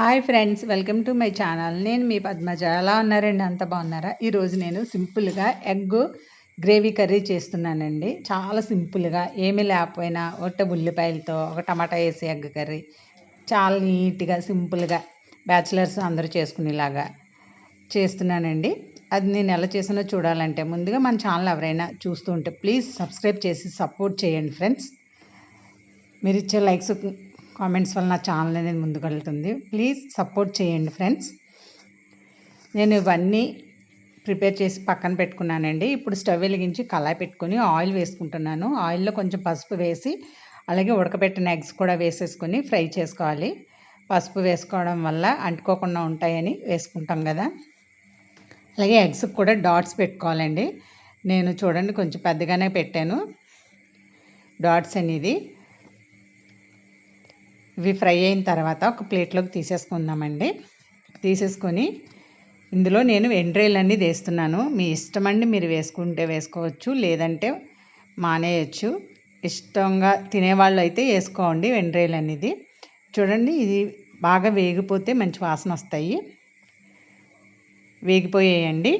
Hi friends welcome to my channel. నేను మీ పద్మజ. ఎలా ఉన్నారండి? అంత బాగున్నారా? ఈరోజు నేను సింపుల్గా ఎగ్ గ్రేవీ కర్రీ చేస్తున్నానండి. చాలా సింపుల్గా. ఏమీ లేకపోయినా ఒట్ట ఉల్లిపాయలతో ఒక టమాటా వేసి ఎగ్ కర్రీ. చాలా నీట్గా సింపుల్గా బ్యాచిలర్స్ అందరూ చేసుకునేలాగా చేస్తున్నానండి. అది నేను ఎలా చేసినా చూడాలంటే ముందుగా మన ఛానల్ ఎవరైనా చూస్తూ ఉంటే ప్లీజ్ సబ్స్క్రైబ్ చేసి సపోర్ట్ చేయండి ఫ్రెండ్స్. మీరు ఇచ్చే లైక్స్ కామెంట్స్ వల్ల నా ఛానల్ అనేది ముందుకు వెళ్తుంది. ప్లీజ్ సపోర్ట్ చేయండి ఫ్రెండ్స్ నేను ఇవన్నీ ప్రిపేర్ చేసి పక్కన పెట్టుకున్నానండి. ఇప్పుడు స్టవ్ వెలిగించి కళాయి పెట్టుకొని ఆయిల్ వేసుకుంటున్నాను. ఆయిల్లో కొంచెం పసుపు వేసి అలాగే ఉడకబెట్టిన ఎగ్స్ కూడా వేసేసుకొని ఫ్రై చేసుకోవాలి. పసుపు వేసుకోవడం వల్ల అంటుకోకుండా ఉంటాయని వేసుకుంటాం కదా. అలాగే ఎగ్స్ కూడా డాట్స్ పెట్టుకోవాలండి. నేను చూడండి కొంచెం పెద్దగానే పెట్టాను. డాట్స్ అనేది ఇవి ఫ్రై అయిన తర్వాత ఒక ప్లేట్లోకి తీసేసుకుందామండి. తీసేసుకొని ఇందులో నేను ఎండ్రేలు అన్నీ వేస్తున్నాను. మీ ఇష్టమండి మీరు వేసుకుంటే వేసుకోవచ్చు లేదంటే మానేయచ్చు. ఇష్టంగా తినేవాళ్ళు అయితే వేసుకోండి వెండ్రేలు అనేది చూడండి ఇది బాగా వేగిపోతే మంచి వాసన వస్తాయి. వేగిపోయాయండి.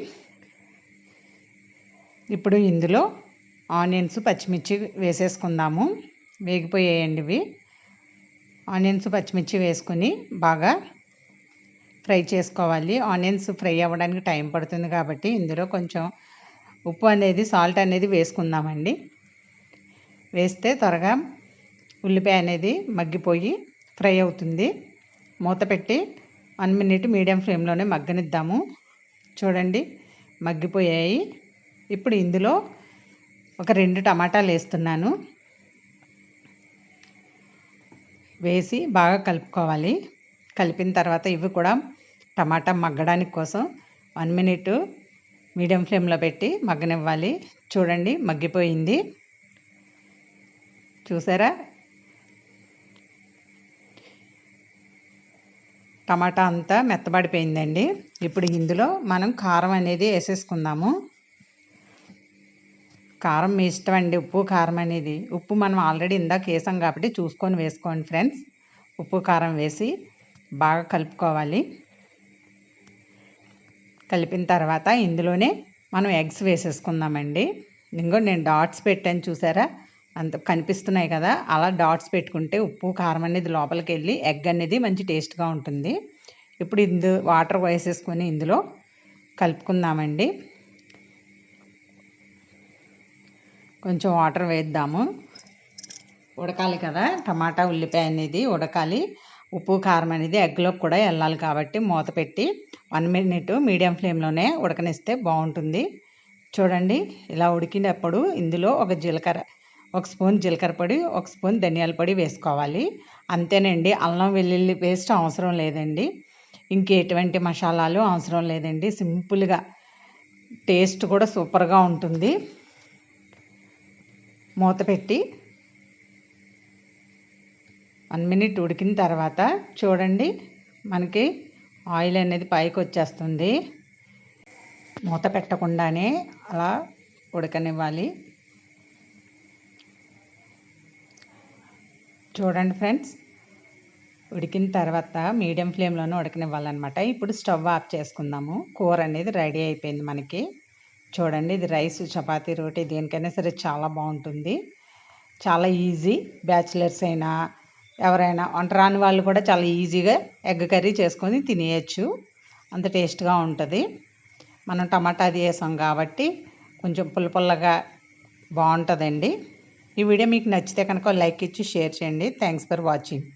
ఇప్పుడు ఇందులో ఆనియన్స్ పచ్చిమిర్చి వేసేసుకుందాము. వేగిపోయాయండి ఇవి. ఆనియన్స్ పచ్చిమిర్చి వేసుకొని బాగా ఫ్రై చేసుకోవాలి. ఆనియన్స్ ఫ్రై అవ్వడానికి టైం పడుతుంది కాబట్టి ఇందులో కొంచెం ఉప్పు అనేది సాల్ట్ అనేది వేసుకుందామండి. వేస్తే త్వరగా ఉల్లిపాయ అనేది మగ్గిపోయి ఫ్రై అవుతుంది. మూత పెట్టి వన్ మినిట్ మీడియం ఫ్లేమ్లోనే మగ్గనిద్దాము. చూడండి మగ్గిపోయాయి. ఇప్పుడు ఇందులో ఒక రెండు టమాటాలు వేస్తున్నాను. వేసి బాగా కలుపుకోవాలి. కలిపిన తర్వాత ఇవి కూడా టమాటా మగ్గడానికి కోసం వన్ మినిట్ మీడియం ఫ్లేమ్లో పెట్టి మగ్గనివ్వాలి. చూడండి మగ్గిపోయింది. చూసారా? టమాటా అంతా మెత్తబడిపోయిందండి. ఇప్పుడు ఇందులో మనం కారం అనేది వేసేసుకుందాము. కారం మీ ఇష్టం అండి ఉప్పు కారం అనేది. ఉప్పు మనం ఆల్రెడీ ఇందాక వేసాం కాబట్టి చూసుకొని వేసుకోండి ఫ్రెండ్స్. ఉప్పు కారం వేసి బాగా కలుపుకోవాలి. కలిపిన తర్వాత ఇందులోనే మనం ఎగ్స్ వేసేసుకుందామండి. ఇంకో నేను డాట్స్ పెట్టాను చూసారా? అంత కనిపిస్తున్నాయి కదా? అలా డాట్స్ పెట్టుకుంటే ఉప్పు కారం అనేది లోపలికి వెళ్ళి ఎగ్ అనేది మంచి టేస్ట్గా ఉంటుంది. ఇప్పుడు ఇందు వాటర్ వేసేసుకొని ఇందులో కలుపుకుందామండి. కొంచెం వాటర్ వేద్దాము. ఉడకాలి కదా. టమాటా ఉల్లిపాయ అనేది ఉడకాలి. ఉప్పు కారం అనేది ఎగ్లోకి కూడా వెళ్ళాలి కాబట్టి మూత పెట్టి వన్ మినిట్ మీడియం ఫ్లేమ్లోనే ఉడకనిస్తే బాగుంటుంది. చూడండి ఇలా ఉడికినప్పుడు ఇందులో ఒక జీలకర్ర ఒక స్పూన్ జీలకర్ర పొడి ఒక స్పూన్ ధనియాల పొడి వేసుకోవాలి. అంతేనండి అల్లం వెల్లుల్లి పేస్ట్ అవసరం లేదండి. ఇంకెటువంటి మసాలాలు అవసరం లేదండి. సింపుల్గా టేస్ట్ కూడా సూపర్గా ఉంటుంది. మూత పెట్టి వన్ మినిట్ ఉడికిన తర్వాత చూడండి మనకి ఆయిల్ అనేది పైకి వచ్చేస్తుంది. మూత పెట్టకుండానే అలా ఉడకనివ్వాలి. చూడండి ఫ్రెండ్స్ ఉడికిన తర్వాత మీడియం ఫ్లేమ్లోనే ఉడకనివ్వాలన్నమాట. ఇప్పుడు స్టవ్ ఆఫ్ చేసుకుందాము. కూర అనేది రెడీ అయిపోయింది మనకి. చూడండి ఇది రైస్ చపాతీ రోటీ దేనికైనా సరే చాలా బాగుంటుంది. చాలా ఈజీ. బ్యాచిలర్స్ అయినా ఎవరైనా వంట రాని వాళ్ళు కూడా చాలా ఈజీగా ఎగ్ కర్రీ చేసుకొని తినేయచ్చు. అంత టేస్ట్గా ఉంటుంది. మనం టమాటా అది వేసాం కాబట్టి కొంచెం పుల్ల పుల్లగా బాగుంటుందండి. ఈ వీడియో మీకు నచ్చితే కనుక లైక్ ఇచ్చి షేర్ చేయండి. Thanks for watching.